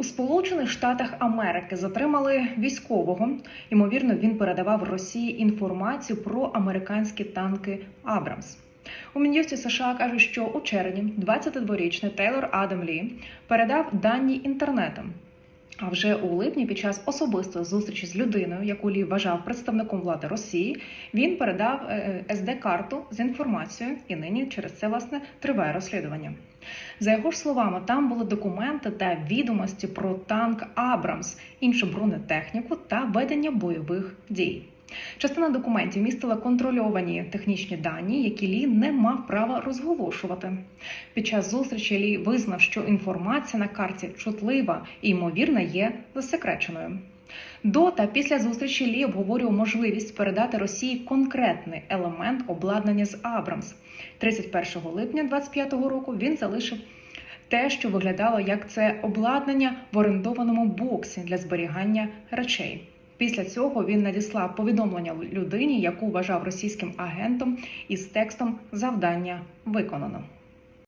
У Сполучених Штатах Америки затримали військового. Ймовірно, він передавав Росії інформацію про американські танки Абрамс. У Мін'юсті США кажуть, що у червні 22-річний Тейлор Адам Лі передав дані інтернетом. А вже у липні, під час особистої зустрічі з людиною, яку Лі вважав представником влади Росії, він передав СД-карту з інформацією, і нині через це власне триває розслідування. За його ж словами, там були документи та відомості про танк Абрамс, іншу бронетехніку та ведення бойових дій. Частина документів містила контрольовані технічні дані, які Лі не мав права розголошувати. Під час зустрічі Лі визнав, що інформація на карті чутлива і ймовірно є засекреченою. До та після зустрічі Лі обговорював можливість передати Росії конкретний елемент обладнання з Абрамс. 31 липня 2025 року він залишив те, що виглядало як це обладнання в орендованому боксі для зберігання речей. Після цього він надіслав повідомлення людині, яку вважав російським агентом, із текстом завдання виконано.